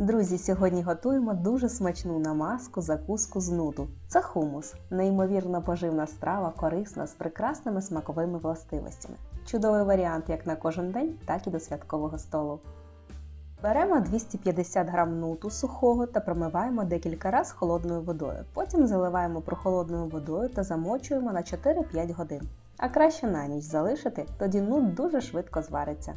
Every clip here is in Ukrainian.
Друзі, сьогодні готуємо дуже смачну намазку закуску з нуту. Це хумус, неймовірно поживна страва, корисна з прекрасними смаковими властивостями. Чудовий варіант як на кожен день, так і до святкового столу. Беремо 250 г нуту сухого та промиваємо декілька разів холодною водою. Потім заливаємо прохолодною водою та замочуємо на 4-5 годин. А краще на ніч залишити, тоді нут дуже швидко звариться.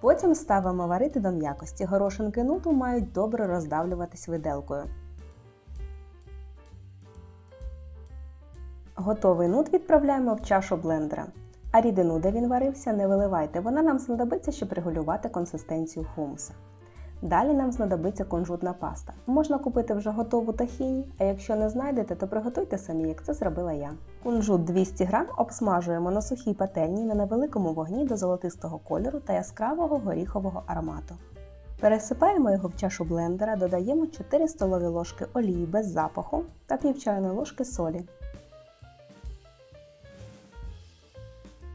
Потім ставимо варити до м'якості. Горошинки нуту мають добре роздавлюватись виделкою. Готовий нут відправляємо в чашу блендера. А рідину, де він варився, не виливайте, вона нам знадобиться, щоб регулювати консистенцію хумуса. Далі нам знадобиться кунжутна паста. Можна купити вже готову тахіні, а якщо не знайдете, то приготуйте самі, як це зробила я. Кунжут 200 г обсмажуємо на сухій пательні на невеликому вогні до золотистого кольору та яскравого горіхового аромату. Пересипаємо його в чашу блендера, додаємо 4 столові ложки олії без запаху та пів чайної ложки солі.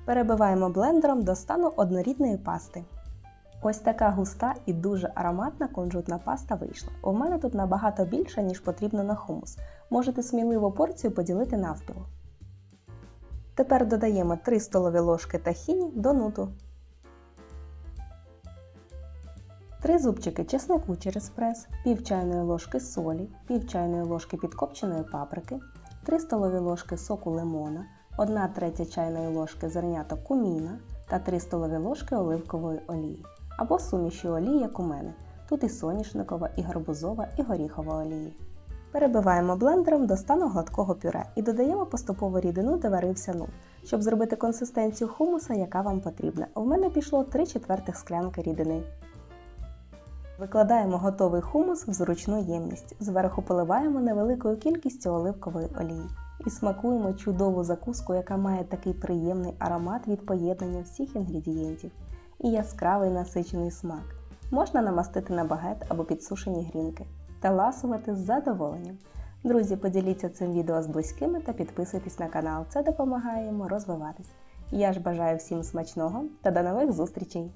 Перебиваємо блендером до стану однорідної пасти. Ось така густа і дуже ароматна кунжутна паста вийшла. У мене тут набагато більше, ніж потрібно на хумус. Можете сміливо порцію поділити навпіл. Тепер додаємо 3 столові ложки тахіні до нуту. 3 зубчики чеснику через прес, пів чайної ложки солі, пів чайної ложки підкопченої паприки, 3 столові ложки соку лимона, 1 третя чайної ложки зерняток куміна та 3 столові ложки оливкової олії або суміші олії, як у мене. Тут і соняшникова, і гарбузова, і горіхова олії. Перебиваємо блендером до стану гладкого пюре і додаємо поступово рідину, де варився нут, щоб зробити консистенцію хумуса, яка вам потрібна. У мене пішло 3 четвертих склянки рідини. Викладаємо готовий хумус в зручну ємність. Зверху поливаємо невеликою кількістю оливкової олії. І смакуємо чудову закуску, яка має такий приємний аромат від поєднання всіх інгредієнтів і яскравий насичений смак. Можна намастити на багет або підсушені грінки та ласувати з задоволенням. Друзі, поділіться цим відео з близькими та підписуйтесь на канал. Це допомагає йому розвиватись. Я ж бажаю всім смачного та до нових зустрічей!